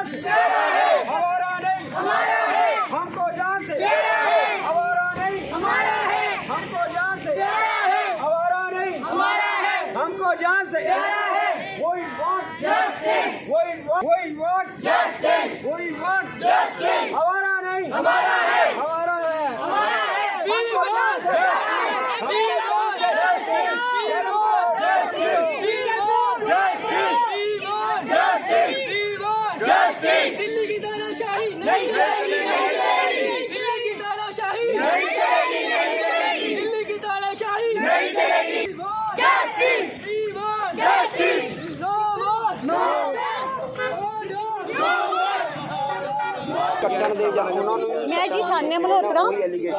जान से हमारा नहीं हमारा है हमको जान से हमारा नहीं हमारा है हमको जान से हमारा नहीं हमारा है हमको जान से We want justice. We want, we want justice. We want justice. हमारा नहीं हमारा है ਮੈਂ ਜੀ ਸਾਨੇ ਮਲਹੋਤਰਾ,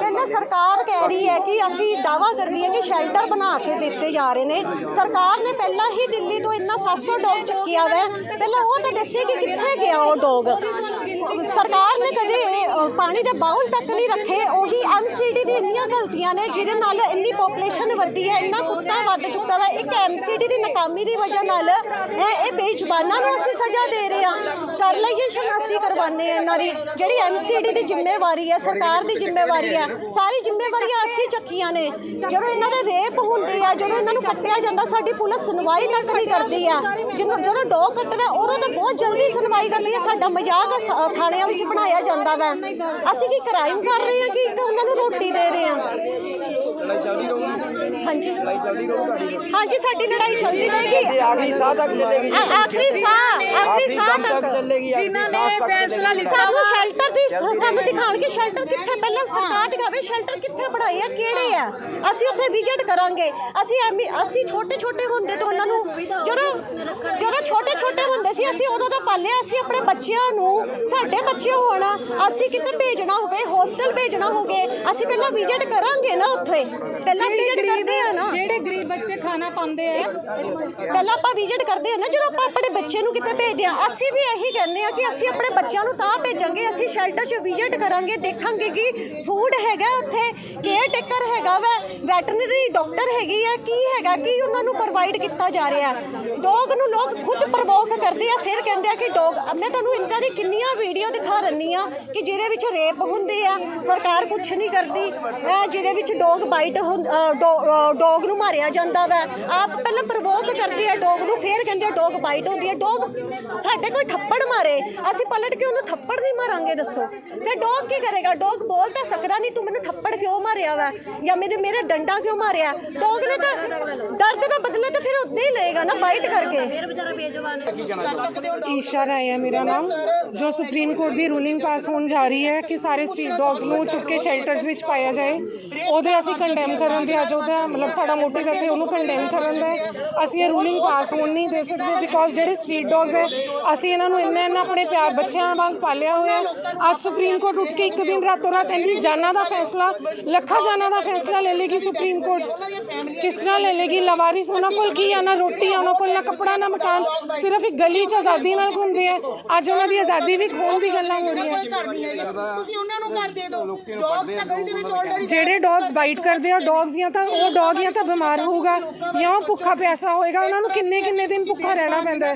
ਪਹਿਲਾਂ ਸਰਕਾਰ ਕਹਿ ਰਹੀ ਹੈ ਕਿ ਅਸੀਂ ਦਾਵਾ ਕਰਦੀ ਹੈ ਕਿ ਸ਼ੈਲਟਰ ਬਣਾ ਕੇ ਦਿੱਤੇ ਜਾ ਰਹੇ ਨੇ। ਸਰਕਾਰ ਨੇ ਪਹਿਲਾਂ ਹੀ ਦਿੱਲੀ ਤੋਂ ਇੰਨਾ 700 ਡੌਗ ਚੱਕਿਆ ਵਾ। ਪਹਿਲਾਂ ਉਹ ਤਾਂ ਦੱਸੇ ਕਿ ਕਿੱਥੇ ਗਿਆ ਉਹ ਡੌਗ। ਸਰਕਾਰ ਨੇ ਕਦੇ ਅ, ਪਾਣੀ ਦੇ ਬਾਉਲ ਤੱਕ ਨਹੀਂ ਰੱਖੇ ਉਹੀ ਐਮਸੀਡੀ ਦੀ ਇੰਨੀਆਂ ਗਲਤੀਆਂ ਨੇ ਜਿਹਦੇ ਨਾਲ ਇੰਨੀ ਪੋਪੂਲੇਸ਼ਨ ਵਧੀ ਹੈ ਇੰਨਾ ਕੁੱਤਾ ਵੱਧ ਚੁੱਕਾ ਵਾ। ਇੱਕ ਐਮਸੀਡੀ ਦੀ ਨਾਕਾਮੀ ਦੀ ਵਜ੍ਹਾ ਨਾਲ ਇਹ ਇਹ ਬੇਜ਼ੁਬਾਨਾਂ ਨੂੰ ਅਸੀਂ ਸਜ਼ਾ ਦੇ ਰਹੇ ਹਾਂ। ਸਟਰਲਾਈਜੇਸ਼ਨ ਅਸੀਂ ਕਰਵਾਉਂਦੇ ਹਾਂ ਇਹਨਾਂ ਦੀ। ਜਿਹੜੀ ਐਮਸੀਡੀ ਦੀ ਜ਼ਿੰਮੇਵਾਰੀ ਹੈ ਸਰਕਾਰ ਦੀ ਜ਼ਿੰਮੇਵਾਰੀ ਹੈ ਸਾਰੀ ਜ਼ਿੰਮੇਵਾਰੀਆਂ ਅਸੀਂ ਚੱਕੀਆਂ ਨੇ। ਜਦੋਂ ਇਹਨਾਂ ਦੇ ਰੇਪ ਹੁੰਦੇ ਆ ਜਦੋਂ ਇਹਨਾਂ ਨੂੰ ਕੱਟਿਆ ਜਾਂਦਾ ਸਾਡੀ ਪੁਲਿਸ ਸੁਣਵਾਈ ਤੱਕ ਨਹੀਂ ਕਰਦੀ ਆ। ਜਦੋਂ ਜਦੋਂ ਡੋਗ ਕੱਟਦਾ ਉਦੋਂ ਤਾਂ ਬਹੁਤ ਜਲਦੀ ਸੁਣਵਾਈ ਕਰਦੀ ਹੈ ਸਾਡਾ ਮਜ਼ਾਕ ਸ- ਥਾਣਿਆਂ ਵਿੱਚ ਬਣਾਇਆ ਜਾਂਦਾ ਵਾ। ਅਸੀਂ ਕੀ ਕ੍ਰਾਈਮ ਕਰ ਰਹੇ ਹਾਂ ਕਿ ਇੱਕ ਉਹਨਾਂ ਨੂੰ ਰੋਟੀ ਦੇ ਰਹੇ ਹਾਂ? ਹਾਂਜੀ। ਸਾਡੀ ਲੜਾਈ ਚੱਲਦੀ ਰਹੇਗੀ। ਆਖਰੀ ਸਾਹ ਤੱਕ ਚੱਲੇਗੀ। ਆਖਰੀ ਸਾਹ ਆਖਰੀ ਸਾਹ ਤੱਕ। ਚੱਲੇਗੀ ਆਖਰੀ ਸਾਹ ਤੱਕ ਚੱਲੇਗੀ। ਸਾਨੂੰ ਸ਼ੈਲਟਰ ਦੀ ਸਾਨੂੰ ਦਿਖਾਣਗੇ ਸ਼ੈਲਟਰ ਕਿੱਥੇ ਪਹਿਲਾਂ ਸਰਕਾਰ ਦਿਖਾਵੇ ਸ਼ੈਲਟਰ ਕਿੱਥੇ ਬਣਾਏ ਆ ਕਿਹੜੇ ਆ? ਅਸੀਂ ਉੱਥੇ ਵਿਜ਼ਿਟ ਕਰਾਂਗੇ। ਅਸੀਂ ਅਸੀਂ ਛੋਟੇ ਛੋਟੇ ਹੁੰਦੇ ਤੋਂ ਉਹਨਾਂ ਨੂੰ ਜਦੋਂ ਜਦੋਂ ਛੋਟੇ ਛੋਟੇ ਹੁੰਦੇ ਸੀ ਅਸੀਂ ਉਦੋਂ ਤਾਂ ਪਾਲਿਆ ਅਸੀਂ ਆਪਣੇ ਬੱਚਿਆਂ ਨੂੰ ਸਾਡੇ ਬੱਚੇ ਹੋਣ ਅਸੀਂ ਕਿਤੇ ਭੇਜਣਾ ਹੋਵੇ ਹੋਸਟਲ ਭੇਜਣਾ ਹੋਵੇ ਅਸੀਂ ਪਹਿਲਾਂ ਵਿਜ਼ਿਟ ਕਰਾਂਗੇ ਨਾ ਉੱਥੇ। ਪਹਿਲਾਂ ਵਿਜ਼ਿਟ ਕਰਦੇ ਆ ਨਾ। ਜਿਹੜੇ ਗਰੀਬ ਬੱਚੇ ਖਾਣਾ ਪਾਉਂਦੇ ਆ। ਪਹਿਲਾਂ ਆਪਾਂ ਵਿਜ਼ਿਟ ਕਰਦੇ ਆ ਨਾ ਜਦੋਂ ਆਪਾਂ ਆਪਣੇ ਬੱਚੇ ਨੂੰ ਕਿਤੇ ਭੇਜਦੇ ਆ ਅਸੀਂ ਵੀ ਇਹੀ ਕਹਿੰਦੇ ਆ ਕਿ ਅਸੀਂ ਆਪਣੇ ਬੱਚਿਆਂ ਨੂੰ ਤਾਂ ਭੇਜਾਂਗੇ ਅਸੀਂ ਸ਼ੈਲਟਰ 'ਚ ਵਿਜ਼ਿਟ ਕਰਾਂਗੇ ਦੇਖਾਂਗੇ ਕਿ ਫੂਡ ਹੈਗਾ ਕੇਅਰ ਟੇਕਰ ਹੈਗਾ ਵਾ? ਵੈਟਰਨਰੀ ਡਾਕਟਰ ਹੈਗੀ ਆ, ਕੀ ਹੈਗਾ? ਕੀ ਉਹਨਾਂ ਨੂੰ ਪ੍ਰੋਵਾਈਡ ਕੀਤਾ ਜਾ ਰਿਹਾ? ਡੌਗ ਨੂੰ ਲੋਕ ਖੁਦ ਪ੍ਰਵੋਕ ਕਰਦੇ ਆ, ਫਿਰ ਕਹਿੰਦੇ ਆ ਕਿ ਡੌਗ ਮੈਂ ਤੁਹਾਨੂੰ ਇੰਦਾਂ ਦੀ ਕਿੰਨੀਆਂ ਵੀਡੀਓ ਦਿਖਾ ਰੰਨੀ ਆ ਕਿ ਜਿਹਦੇ ਵਿੱਚ ਰੇਪ ਹੁੰਦੇ ਆ, ਸਰਕਾਰ ਕੁਝ ਨਹੀਂ ਕਰਦੀ। ਅਹ ਜਿਹਦੇ ਵਿੱਚ ਡੌਗ ਬਾਈਟ ਡੌਗ ਨੂੰ ਮਾਰਿਆ ਜਾਂਦਾ ਵਾ। ਆਪ ਪਹਿਲਾਂ ਪ੍ਰਵੋਕ ਕਰਦੇ ਆ ਡੌਗ ਨੂੰ, ਫਿਰ ਕਹਿੰਦੇ ਆ ਡੌਗ ਬਾਈਟ ਹੁੰਦੀ ਹੈ ਡੌਗ ਸਾਡੇ ਕੋਈ ਥੱਪੜ ਮਾਰੇ। ਅਸੀਂ ਪਲਟ ਕੇ ਉਹਨੂੰ ਥੱਪੜ ਨਹੀਂ ਮਾਰਾਂਗੇ, ਦੱਸੋ। ਫਿਰ ਡੌਗ ਕੀ ਕਰੇਗਾ? ਡੌਗ ਬੋਲ ਤਾਂ ਸਕਦਾ ਨਹੀਂ, ਤੂੰ ਮੈਨੂੰ ਥੱਪੜ ਕਿਉਂ ਮਾਰਿਆ ਵਾ? ਜਾਂ ਮੇਰੇ ਮੇਰੇ ਡੰਡਾ ਕਿਉਂ ਮਾਰਿਆ? ਡੌਗ ਨੇ ਤਾਂ ਦਰਦ ਦਾ ਬਦਲਾ ਤਾਂ ਫਿਰ ਉਦਾਂ ਹੀ ਲਏਗਾ ਨਾ ਬਾਈਟ ਕਰਕੇ। ਈਸ਼ਾ ਰਾਏ ਹੈ ਮੇਰਾ ਨਾਮ, ਜੋ ਸੁਪਰੀਮ ਕੋਰਟ ਦੀ ਰੂਲਿੰਗ ਪਾਸ ਹੋਣ ਜਾ ਰਹੀ ਹੈ ਕਿ ਸਾਰੇ ਸਟਰੀਟ ਡੌਗਸ ਨੂੰ ਚੁੱਕ ਕੇ ਸ਼ੈਲਟਰਸ ਵਿੱਚ ਪਾਇਆ ਜਾਏ। ਉਹਦੇ ਅਸੀਂ ਕੰਡੈਮ ਕਰਨ ਦੇ ਅੱਜ ਉਹਦਾ, ਮਤਲਬ ਸਾਡਾ ਮੋਟਿਵ ਹੈ ਤੇ ਉਹਨੂੰ ਕੰਡੈਮ ਕਰਨ ਦਾ ਅਸੀਂ ਇਹ ਰੂਲਿੰਗ ਪਾਸ ਹੋਣ ਨਹੀਂ ਦੇ ਸਕਦੇ ਬਿਕੋਜ਼ ਜਿਹੜੇ ਸਟਰੀਟ ਡੌਗਸ ਹੈ ਅਸੀਂ ਇਹਨਾਂ ਨੂੰ ਇੰਨਾ ਇੰਨਾ ਆਪਣੇ ਪਿਆਰ ਬੱਚਿਆਂ ਵਾਂਗ ਪਾਲਿਆ ਹੋਇਆ। ਅੱਜ ਸੁਪਰੀਮ ਕੋਰਟ ਉੱਠ ਕੇ ਇੱਕ ਦਿਨ ਰਾਤੋਂ ਰਾਤ ਇੰਨੀ ਜਾਨਾਂ ਦਾ ਫੈਸਲਾ ਲੱਖਾਂ ਜਾਨਾਂ ਦਾ ਫੈਸਲਾ ਲੈ ਲੇਗੀ ਸੁਪਰੀਮ ਕੋਰਟ। ਕਿਸ ਤਰ੍ਹਾਂ ਲੈ ਲੇਗੀ? ਲਵਾਰਿਸ ਉਹਨਾਂ ਕੋਲ ਕੀ ਆ? ਨਾ ਰੋਟੀ ਉਹਨਾਂ ਕੋਲ ਨਾ ਕੱਪੜਾ ਨਾ ਮਕਾਨ। ਸਿਰਫ ਇੱਕ ਗਲੀ 'ਚ ਆਜ਼ਾਦੀ ਨਾਲ ਘੁੰਮਦੇ ਆ। ਅੱਜ ਉਹਨਾਂ ਦੀ ਆਜ਼ਾਦੀ ਵੀ ਖੋਹਣ ਦੀ ਗੱਲਾਂ ਹੋ ਰਹੀਆਂ। ਤੁਸੀਂ ਉਹਨਾਂ ਨੂੰ ਕਰ ਦੇ ਦਿਓ। ਡੌਗਸ ਤਾਂ ਗਲੀ ਦੇ ਵਿੱਚ ਆਲਰੇਡੀ ਜਿਹੜੇ ਡੌਗਸ ਬਾਈਟ ਕਰਦੇ ਆ ਡੌਗਸ ਜਾਂ ਤਾਂ ਉਹ ਡੌਗ ਜਾਂ ਤਾਂ ਬਿਮਾਰ ਹੋਊਗਾ ਜਾਂ ਉਹ ਭੁੱਖਾ ਪਿਆਸਾ ਹੋਏਗਾ ਉਹਨਾਂ ਨੂੰ ਕਿੰਨੇ ਕਿੰਨੇ ਦਿਨ ਭੁੱਖਾ ਰਹਿਣਾ ਪੈਂਦਾ।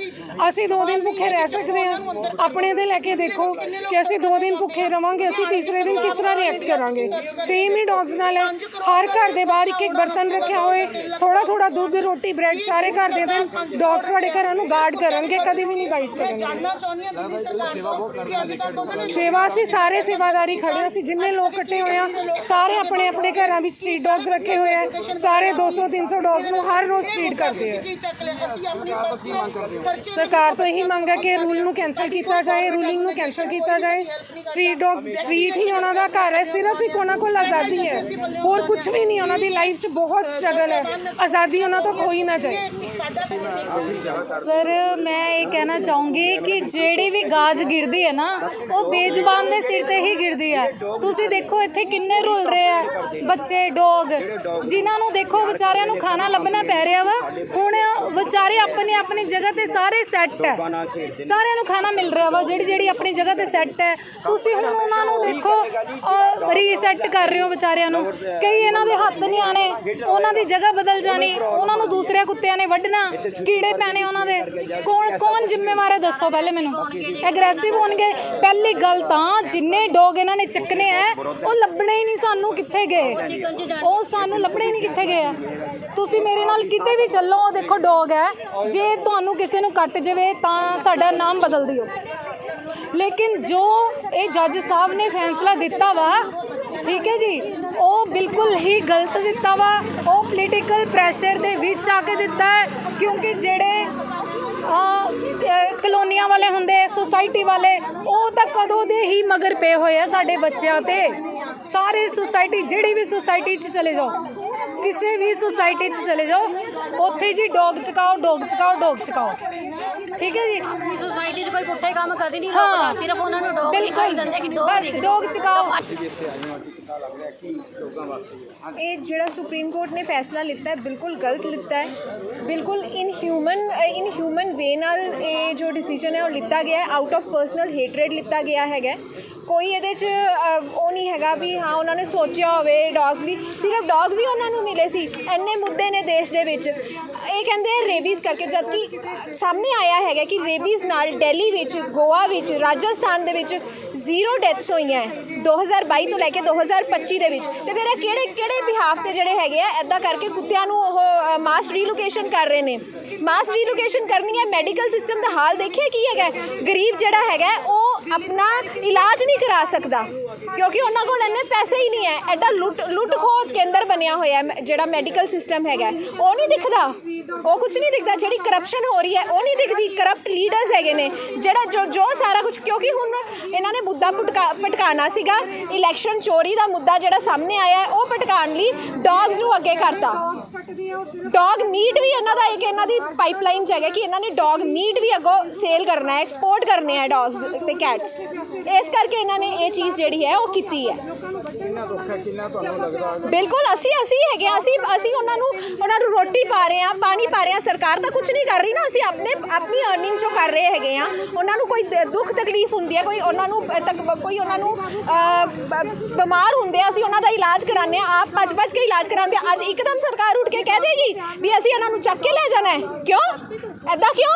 ਅਸੀਂ ਦੋ ਦਿਨ ਭੁੱਖੇ ਰਹਿ ਸਕਦੇ ਆ। ਆਪਣੇ ਦੇ ਲੈ ਕੇ ਦੇਖੋ ਕਿ ਅਸੀਂ ਦੋ ਦਿਨ ਭੁੱਖੇ ਰਵਾਂਗੇ ਅਸੀਂ ਤੀਸਰੇ ਦਿਨ ਕਿਸ ਤਰ੍ਹਾਂ ਰਿਐਕਟ ਕਰਾਂਗੇ। ਸੇਮ ਹੀ ਡੌਗਸ ਨਾਲ ਹੈ। ਹਰ ਘਰ ਦੇ ਬਾਹਰ ਇੱਕ ਇੱਕ ਬਰਤਨ ਰੱਖਿਆ ਹੋਏ ਥੋੜਾ ਥੋੜਾ ਦੁੱਧ ਰੋਟੀ ਬ੍ਰੈਡ ਸਾਰੇ ਘਰ ਦੇ ਦੇਣ ਡੌਗਸ ਤੁਹਾਡੇ ਘਰਾਂ ਨੂੰ ਗਾਰਡ ਕਰਨਗੇ ਕਦੇ ਵੀ ਨਹੀਂ ਬਾਈਟ ਕਰਨਗੇ। ਸੇਵਾ ਅਸੀਂ ਸਾਰੇ ਸੇਵਾਦਾਰੀ ਖੜੇ ਹਾਂ। ਅਸੀਂ ਜਿੰਨੇ ਲੋਕ ਇਕੱਠੇ ਹੋਏ ਆ ਸਾਰੇ ਆਪਣੇ ਆਪਣੇ ਘਰਾਂ ਵਿੱਚ ਸਟਰੀਟ ਡੌਗਸ ਰੱਖੇ ਹੋਏ ਆ। ਸਾਰੇ 200 300 ਡੌਗਸ ਨੂੰ ਹਰ ਰੋਜ਼ ਫੀਡ ਕਰਦੇ ਆ। ਸਰਕਾਰ ਤੋਂ ਇਹੀ ਮੰਗ ਹੈ ਕਿ ਰੂਲ ਨੂੰ ਕੈਨਸਲ ਕੀਤਾ ਜਾਏ ਰੂਲਿੰਗ ਨੂੰ ਕੈਨਸਲ ਕੀਤਾ ਜਾਏ। ਸਟਰੀਟ ਡੌਗਸ ਸਟਰੀਟ ਹੀ ਉਹਨਾਂ ਦਾ ਘਰ ਹੈ, ਸਿਰਫ ਇੱਕ ਉਹਨਾਂ ਕੋਲ ਆਜ਼ਾਦੀ ਹੈ। ਹੋਰ ਕੁਝ ਵੀ ਨਹੀਂ, ਉਹਨਾਂ ਦੀ ਲਾਈਫ 'ਚ ਬਹੁਤ ਸਟਰਗਲ ਹੈ। ਆਜ਼ਾਦੀ ਉਹਨਾਂ ਤੋਂ ਖੋਈ ਨਾ ਜਾਏ। ਸਰ ਮੈਂ ਇਹ ਕਹਿਣਾ ਚਾਹੂੰਗੀ ਕਿ ਜਿਹੜੀ ਵੀ ਗਾਜ ਗਿਰਦੀ ਹੈ ਨਾ, ਉਹ ਬੇਜ਼ੁਬਾਨ ਦੇ ਸਿਰ ਤੇ ਹੀ ਗਿਰਦੀ ਹੈ। ਤੁਸੀਂ ਦੇਖੋ ਇੱਥੇ ਕਿੰਨੇ ਰੁਲ ਰਹੇ ਆ। ਬੱਚੇ ਡੌਗ ਜਿਨ੍ਹਾਂ ਨੂੰ ਦੇਖੋ ਵਿਚਾਰਿਆਂ ਨੂੰ ਖਾਣਾ ਲੱਭਣਾ ਪੈ ਰਿਹਾ ਵਾ, ਹੁਣ ਵਿਚਾਰੇ ਆਪਣੀ ਆਪਣੀ ਜਗ੍ਹਾ ਤੇ ਸਾਰੇ ਸੈੱਟ ਹੈ। ਸਾਰਿਆਂ ਨੂੰ ਖਾਣਾ ਮਿਲ ਰਿਹਾ ਵਾ, ਜਿਹੜੀ ਜਿਹੜੀ ਆਪਣੀ ਜਗ੍ਹਾ ਤੇ ਸੈੱਟ ਹੈ। ਤੁਸੀਂ ਹੁਣ ਉਹਨਾਂ ਨੂੰ ਦੇਖੋ ਰੀਸੈਟ ਕਰ ਰਹੇ ਹੋ ਵਿਚਾਰਿਆਂ ਨੂੰ। ਕਈ ਇਹਨਾਂ ਦੇ ਹੱਥ ਨਹੀਂ ਆਣੇ ਉਹਨਾਂ ਦੀ ਜਗ੍ਹਾ ਬਦਲ ਜਾਣੀ, ਉਹਨਾਂ ਨੂੰ ਦੂਸਰੇ ਕੁੱਤਿਆਂ ਨੇ ਵੱਢਣਾ, ਕੀੜੇ ਪੈਣੇ ਉਹਨਾਂ ਦੇ। ਕੌਣ ਕੌਣ ਜ਼ਿੰਮੇਵਾਰ ਹੈ, ਦੱਸੋ ਪਹਿਲੇ ਮੈਨੂੰ। ਐਗਰੈਸਿਵ ਹੋਣਗੇ। ਪਹਿਲੀ ਗੱਲ ਤਾਂ ਜਿੰਨੇ ਡੋਗ ਇਹਨਾਂ ਨੇ ਚੱਕਨੇ ਆ ਉਹ ਲੱਭਣੇ ਹੀ ਨਹੀਂ ਸਾਨੂੰ ਕਿੱਥੇ ਗਏ। ਉਹ ਸਾਨੂੰ ਲੱਭਣੇ ਹੀ ਨਹੀਂ ਕਿੱਥੇ ਗਏ ਆ। ਤੁਸੀਂ ਮੇਰੇ ਨਾਲ ਕਿਤੇ ਵੀ ਚੱਲੋ, ਉਹ ਦੇਖੋ ਡੋਗ ਹੈ। ਜੇ ਤੁਹਾਨੂੰ ਕਿਸੇ ਨੂੰ ਕੱਟ ਜਾਵੇ, ਤਾਂ ਸਾਡਾ ਨਾਮ ਬਦਲ ਦਿਓ। ਲੇਕਿਨ ਜੋ ਇਹ ਜੱਜ ਸਾਹਿਬ ਨੇ ਫੈਸਲਾ ਦਿੱਤਾ ਵਾ, ਠੀਕ ਹੈ ਜੀ, ਉਹ ਬਿਲਕੁਲ ਹੀ ਗਲਤ ਦਿੱਤਾ ਵਾ। ਉਹ ਪੋਲੀਟੀਕਲ ਪ੍ਰੈਸ਼ਰ ਦੇ ਵਿੱਚ ਆ ਕੇ ਦਿੱਤਾ ਹੈ, ਕਿਉਂਕਿ ਜਿਹੜੇ ਕਲੋਨੀਆਂ ਵਾਲੇ ਹੁੰਦੇ ਸੁਸਾਇਟੀ ਵਾਲੇ, ਉਹ ਤਾਂ ਕਦੋਂ ਦੇ ਹੀ ਮਗਰ ਪਏ ਹੋਏ ਆ ਸਾਡੇ ਬੱਚਿਆਂ ਤੇ। ਸਾਰੇ ਸੁਸਾਇਟੀ ਜਿਹੜੀ ਵੀ ਸੁਸਾਇਟੀ 'ਚ ਚਲੇ ਜਾਓ। ਕਿਸੇ ਵੀ ਸੁਸਾਇਟੀ 'ਚ ਚਲੇ ਜਾਓ ਉੱਥੇ ਜੀ ਡੌਗ ਚਕਾਓ ਡੌਗ ਚਕਾਓ ਡੌਗ ਚਕਾਓ। ਠੀਕ ਹੈ ਜੀ? ਆਪਣੀ ਸੁਸਾਇਟੀ 'ਚ ਕੋਈ ਪੁੱਠੇ ਕੰਮ ਕਦੀ ਨਹੀਂ ਹਾਂ। ਰੋਕਦਾ ਸਿਰਫ ਉਹਨਾਂ ਨੂੰ ਡੋਗ ਦਿਖਾਈ ਦਿੰਦੇ ਕਿ ਡੋਗ ਬਸ ਡੌਗ ਚਕਾਓ। ਇਹ ਜਿਹੜਾ ਸੁਪਰੀਮ ਕੋਰਟ ਨੇ ਫੈਸਲਾ ਲਿੱਤਾ ਹੈ ਬਿਲਕੁਲ ਗਲਤ ਲਿੱਤਾ ਹੈ। ਬਿਲਕੁਲ ਇਨ ਹਿਊਮਨ ਇਨ ਹਿਊਮਨ ਵੇ ਨਾਲ ਇਹ ਜੋ ਡਿਸੀਜਨ ਹੈ ਉਹ ਲਿੱਤਾ ਗਿਆ ਹੈ। ਆਊਟ ਆਫ ਪਰਸਨਲ ਹੇਟਰੇਡ ਲਿੱਤਾ ਗਿਆ ਹੈਗਾ ਹੈ। ਕੋਈ ਇਹਦੇ 'ਚ ਅ, ਉਹ ਨਹੀਂ ਹੈਗਾ ਵੀ ਹਾਂ ਉਹਨਾਂ ਨੇ ਸੋਚਿਆ ਹੋਵੇ ਡੌਗਸ ਲਈ ਸਿਰਫ ਡੌਗਸ ਹੀ ਉਹਨਾਂ ਨੂੰ ਮਿਲੇ ਸੀ ਇੰਨੇ ਮੁੱਦੇ ਨੇ ਦੇਸ਼ ਦੇ ਵਿੱਚ। ਇਹ ਕਹਿੰਦੇ ਰੇਬੀਜ਼ ਕਰਕੇ ਜਦਕਿ ਸਾਹਮਣੇ ਆਇਆ ਹੈਗਾ ਕਿ ਰੇਬੀਜ਼ ਨਾਲ ਦਿੱਲੀ ਵਿੱਚ ਗੋਆ ਵਿੱਚ ਰਾਜਸਥਾਨ ਦੇ ਵਿੱਚ ਜ਼ੀਰੋ ਡੈਥਸ ਹੋਈਆਂ ਹੈ 2022 ਤੋਂ ਲੈ ਕੇ 2025 ਦੇ ਵਿੱਚ। ਤੇ ਫਿਰ ਇਹ ਕਿਹੜੇ ਕਿਹੜੇ ਬਿਹਾਫ ਤੇ ਜਿਹੜੇ ਹੈਗੇ ਆ ਐਦਾਂ ਕਰਕੇ ਕੁੱਤਿਆਂ ਨੂੰ ਉਹ ਮਾਸ ਰੀਲੋਕੇਸ਼ਨ ਕਰ ਰਹੇ ਨੇ। ਮਾਸ ਰੀਲੋਕੇਸ਼ਨ ਕਰਨੀ ਹੈ ਮੈਡੀਕਲ ਸਿਸਟਮ ਦਾ ਹਾਲ ਦੇਖਿਆ ਕੀ ਹੈਗਾ? ਹੈ? ਗਰੀਬ ਜਿਹੜਾ ਹੈਗਾ ਹੈ, ਉਹ ਆਪਣਾ ਇਲਾਜ ਨਹੀਂ ਕਰਾ ਸਕਦਾ। ਕਿਉਂਕਿ ਉਹਨਾਂ ਕੋਲ ਇੰਨੇ ਪੈਸੇ ਹੀ ਨਹੀਂ ਹੈ। ਐਡਾ ਲੁੱਟ ਲੁੱਟ ਖੋਟ ਕੇਂਦਰ ਬਣਿਆ ਹੋਇਆ ਹੈ, ਜਿਹੜਾ ਮੈਡੀਕਲ ਸਿਸਟਮ ਹੈਗਾ ਉਹ ਨਹੀਂ ਦਿਖਦਾ। ਉਹ ਕੁਝ ਨਹੀਂ ਦਿਖਦਾ, ਜਿਹੜੀ ਕਰਪਸ਼ਨ ਹੋ ਰਹੀ ਹੈ, ਉਹ ਨਹੀਂ ਦਿਖਦੀ। ਕਰਪਟ ਲੀਡਰਸ ਹੈਗੇ ਨੇ। ਜਿਹੜਾ ਜੋ ਜੋ ਸਾਰਾ ਕੁਝ ਕਿਉਂਕਿ ਹੁਣ ਇਹਨਾਂ ਨੇ ਮੁੱਦਾ ਪਟਕਾਣਾ ਸੀਗਾ। ਇਲੈਕਸ਼ਨ ਚੋਰੀ ਦਾ ਮੁੱਦਾ ਜਿਹੜਾ ਸਾਹਮਣੇ ਆਇਆ ਹੈ, ਉਹ ਪਟਕਾਉਣ ਲਈ ਡੌਗਸ ਨੂੰ ਅੱਗੇ ਕਰਤਾ। ਡੌਗ ਮੀਟ ਵੀ ਇਹਨਾਂ ਦਾ ਇੱਕ ਇਹਨਾਂ ਦੀ ਪਾਈਪਲਾਈਨ ਚ ਕਿ ਇਹਨਾਂ ਨੇ ਡੌਗ ਮੀਟ ਵੀ ਅੱਗੋਂ ਸੇਲ ਕਰਨਾ ਹੈ ਐਕਸਪੋਰਟ ਕਰਨੇ ਆ ਡੌਗਸ ਤੇ ਕੈਟਸ ਇਸ ਕਰਕੇ ਇਹਨਾਂ ਨੇ ਇਹ ਚੀਜ਼ ਜਿਹੜੀ ਹੈ, ਉਹ ਕੀਤੀ ਹੈ। ਬਿਲਕੁਲ, ਅਸੀਂ ਅਸੀਂ ਹੈਗੇ ਅਸੀਂ ਅਸੀਂ ਉਹਨਾਂ ਨੂੰ ਉਹਨਾਂ ਨੂੰ ਰੋਟੀ ਪਾ ਰਹੇ ਹਾਂ ਪਾਣੀ ਪਾ ਰਹੇ। ਸਰਕਾਰ ਤਾਂ ਕੁਝ ਨਹੀਂ ਕਰ ਰਹੀ ਨਾ। ਅਸੀਂ ਆਪਣੇ ਆਪਣੀ ਅਰਨਿੰਗ ਚੋਂ ਕਰ ਰਹੇ ਹੈਗੇ ਆ ਉਹਨਾਂ ਨੂੰ ਕੋਈ ਦੁੱਖ ਤਕਲੀਫ ਹੁੰਦੀ ਹੈ ਕੋਈ ਉਹਨਾਂ ਨੂੰ ਕੋਈ ਉਹਨਾਂ ਨੂੰ ਅ, ਬਿਮਾਰ ਹੁੰਦੇ ਆ ਅਸੀਂ ਉਹਨਾਂ ਦਾ ਇਲਾਜ ਕਰਾਉਂਦੇ ਆ ਆਪ ਭੱਜ ਭੱਜ ਕੇ ਇਲਾਜ ਕਰਾਉਂਦੇ ਆ। ਅੱਜ ਇੱਕਦਮ ਸਰਕਾਰ ਉੱਠ ਕੇ ਕਹਿ ਦੇਗੀ ਵੀ ਅਸੀਂ ਇਹਨਾਂ ਨੂੰ ਚੱਕ ਕੇ ਲੈ ਜਾਣਾ ਹੈ। ਕਿਉਂ? ਐਦਾਂ ਕਿਉਂ?